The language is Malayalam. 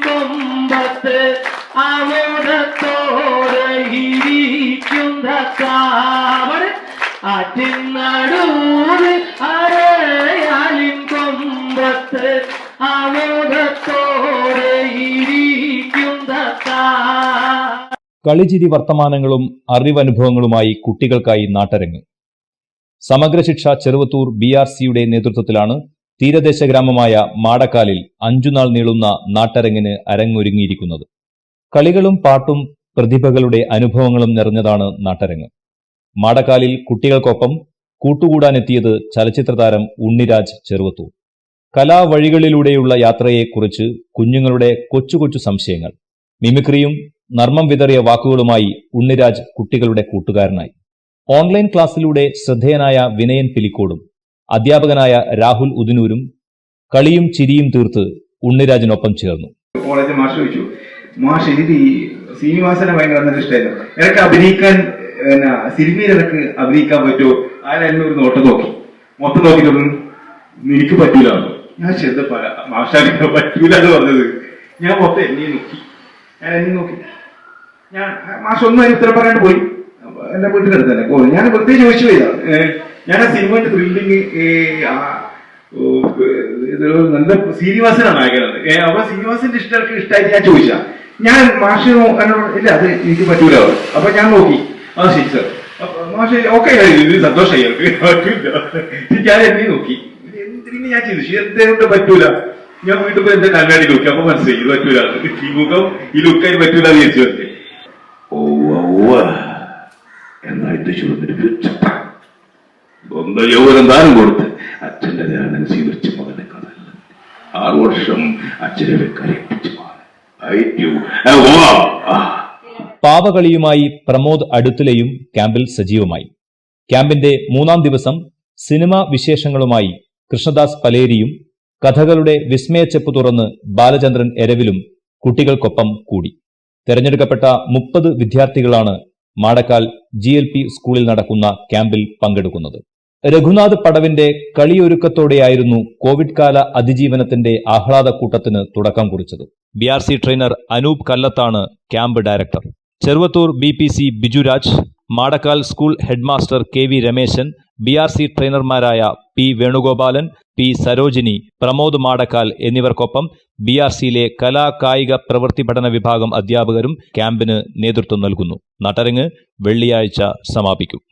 കൊമ്പത്ത് അവിടത്തോടെ ഇരിക്കുന്ന കാവൽ ആറ്റിനടൂവി അരയാലിൻ കൊമ്പത്ത് അവിടത്തോടെ ഇരിക്കുന്ന കളിചിരി വർത്തമാനങ്ങളും അറിവനുഭവങ്ങളുമായി കുട്ടികൾക്കായി നാട്ടരങ്ങ്. സമഗ്ര ശിക്ഷ ചെറുവത്തൂർ ബി ആർ സിയുടെ നേതൃത്വത്തിലാണ് തീരദേശ ഗ്രാമമായ മാടക്കാലിൽ അഞ്ചുനാൾ നീളുന്ന നാട്ടരങ്ങിന് അരങ്ങൊരുങ്ങിയിരിക്കുന്നത്. കളികളും പാട്ടും പ്രതിഭകളുടെ അനുഭവങ്ങളും നിറഞ്ഞതാണ് നാട്ടരങ്ങ്. മാടക്കാലിൽ കുട്ടികൾക്കൊപ്പം കൂട്ടുകൂടാനെത്തിയത് ചലച്ചിത്ര താരം ഉണ്ണിരാജ് ചെറുവത്തൂർ. കലാവഴികളിലൂടെയുള്ള യാത്രയെക്കുറിച്ച് കുഞ്ഞുങ്ങളുടെ കൊച്ചു കൊച്ചു സംശയങ്ങൾ മിമിക്രിയും നർമ്മം വിതറിയ വാക്കുകളുമായി ഉണ്ണിരാജ് കുട്ടികളുടെ കൂട്ടുകാരനായി. ഓൺലൈൻ ക്ലാസ്സിലൂടെ ശ്രദ്ധേയനായ വിനയൻ പിലിക്കോടും അധ്യാപകനായ രാഹുൽ ഉദിനൂരും കളിയും ചിരിയും തീർത്ത് ഉണ്ണിരാജിനൊപ്പം ചേർന്നു. നോക്കി. ഞാൻ മാഷാക്ക് പറ്റൂല എന്ന് ഞാൻ നോക്കി. ഞാൻ നോക്കി. ഞാൻ മാഷ് ഒന്നും ഉത്തരം പറയാണ്ട് പോയി. എന്റെ വീട്ടിൽ തന്നെ പോയി ഞാൻ പ്രത്യേകിച്ച് ചോദിച്ചു പോയതാണ് ഏഹ് ഞാൻ ആ സിനിമയുടെ ത്രില്ലിങ് നല്ല ശ്രീനിവാസനാണ് നായകനത് ഏ, അപ്പൊ ശ്രീനിവാസന്റെ ഇഷ്ടമൊക്കെ ഇഷ്ടമായിട്ട് ഞാൻ ചോദിച്ചാ. ഞാൻ മാഷ് നോക്കാനോ ഇല്ല അത് എനിക്ക് പറ്റൂല. അപ്പൊ ഞാൻ നോക്കി. ആ ശരി സർ മാഷ് ഓക്കെ സന്തോഷമായി ഞാൻ എന്നെ നോക്കി. എന്തിനു ഞാൻ ചിന്തിച്ചു എന്തുകൊണ്ട് പറ്റൂല. ഞാൻ വീട്ടിൽ പോയി എന്റെ കണ്ണാടി നോക്കി. അപ്പൊ മനസ്സിലായി ഇത് പറ്റൂല. ഈ മുഖം ഈ ലുക്കായി പറ്റൂല വിചാരിച്ചു. ഓ ഓ എന്നായിട്ട് വിളിച്ചപ്പ സ്വന്തം യൗവനം ദാനം കൊടുത്ത് അച്ഛന്റെ ധ്യാനം സ്വീകരിച്ച മകനെ കഥല്ല ആറു വർഷം അച്ഛനെ കരയിപ്പിച്ചു പാവകളിയുമായി പ്രമോദ് അടുത്തിലെയും ക്യാമ്പിൽ സജീവമായി. ക്യാമ്പിന്റെ മൂന്നാം ദിവസം സിനിമാ വിശേഷങ്ങളുമായി കൃഷ്ണദാസ് പലേരിയും കഥകളുടെ വിസ്മയച്ചെപ്പ് തുറന്ന് ബാലചന്ദ്രൻ എരവിലും കുട്ടികൾക്കൊപ്പം കൂടി. തെരഞ്ഞെടുക്കപ്പെട്ട മുപ്പത് വിദ്യാർത്ഥികളാണ് മാടക്കാൽ ജി എൽ പി സ്കൂളിൽ നടക്കുന്ന ക്യാമ്പിൽ പങ്കെടുക്കുന്നത്. രഘുനാഥ് പടവിന്റെ കളിയൊരുക്കത്തോടെയായിരുന്നു കോവിഡ് കാല അതിജീവനത്തിന്റെ ആഹ്ലാദക്കൂട്ടത്തിന് തുടക്കം കുറിച്ചത്. B R C trainer Anoop കല്ലത്താണ് camp director. Cheruvathur B P C Bijuraj Madakkal school headmaster K V Rameshan B R C ട്രെയിനർമാരായ P Venugopalan P Sarojini Pramod Madakkal എന്നിവർക്കൊപ്പം ബി ആർ സിയിലെ കലാ കായിക പ്രവൃത്തി പഠന വിഭാഗം അധ്യാപകരും ക്യാമ്പിന് നേതൃത്വം നൽകുന്നു. നട്ടരങ്ങ് വെള്ളിയാഴ്ച സമാപിക്കും.